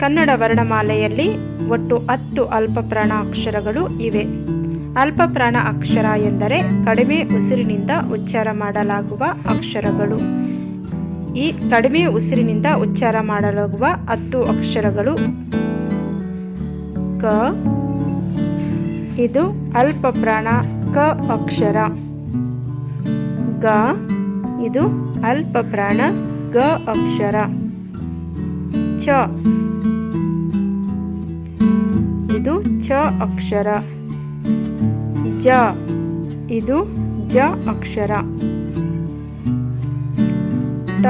ಕನ್ನಡ ವರ್ಣಮಾಲೆಯಲ್ಲಿ ಒಟ್ಟು ಹತ್ತು ಅಲ್ಪಪ್ರಾಣ ಅಕ್ಷರಗಳು ಇವೆ. ಅಲ್ಪಪ್ರಾಣ ಅಕ್ಷರ ಎಂದರೆ ಕಡಿಮೆ ಉಸಿರಿನಿಂದ ಉಚ್ಚಾರ ಮಾಡಲಾಗುವ ಅಕ್ಷರಗಳು. ಈ ಕಡಿಮೆ ಉಸಿರಿನಿಂದ ಉಚ್ಚಾರ ಮಾಡಲಾಗುವ ಹತ್ತು ಅಕ್ಷರಗಳು. ಕ, ಇದು ಅಲ್ಪಪ್ರಾಣ, ಕ ಅಕ್ಷರ. ಗ, ಇದು ಅಲ್ಪಪ್ರಾಣ, ಗ ಅಕ್ಷರ. ಚ ಅಕ್ಷರ. ಜ. ಇದು ಜ ಅಕ್ಷರ. ಟ.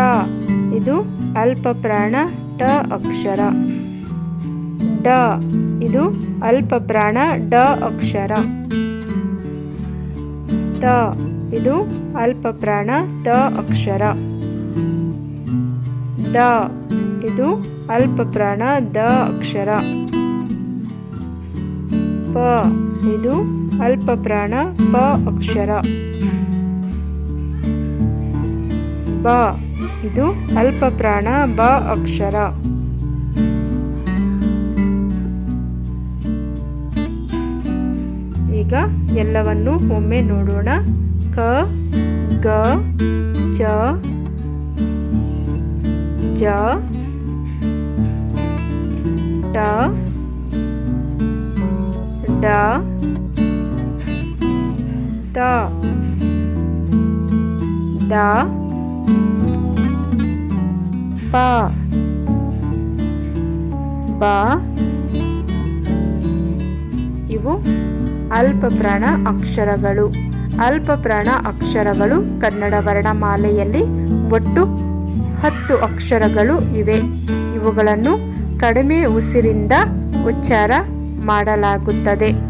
ಇದು ಅಲ್ಪಪ್ರಾಣ ಟ ಅಕ್ಷರ. ಡ. ಇದು ಅಲ್ಪಪ್ರಾಣ ಡ ಅಕ್ಷರ. ತ. ಇದು ಅಲ್ಪಪ್ರಾಣ ತ ಅಕ್ಷರ. ದ. ಇದು ಅಲ್ಪಪ್ರಾಣ ದ ಅಕ್ಷರ. ಪ. ಇದು ಅಲ್ಪಪ್ರಾಣ ಪ ಅಕ್ಷರ. ಬ. ಇದು ಅಲ್ಪಪ್ರಾಣ ಬ ಅಕ್ಷರ. ಈಗ ಎಲ್ಲವನ್ನು ಒಮ್ಮೆ ನೋಡೋಣ. ಕ, ಗ, ಚ, ಜ, ಟ ಡ ತ ದ ಪ ಬ ಇವು ಅಲ್ಪಪ್ರಾಣ ಅಕ್ಷರಗಳು. ಅಲ್ಪಪ್ರಾಣ ಅಕ್ಷರಗಳು ಕನ್ನಡ ವರ್ಣಮಾಲೆಯಲ್ಲಿ ಒಟ್ಟು ಹತ್ತು ಅಕ್ಷರಗಳು ಇವೆ. ಇವುಗಳನ್ನು ಕಡಿಮೆ ಉಸಿರಿಂದ ಉಚ್ಚಾರ ಮಾಡಲಾಗುತ್ತದೆ.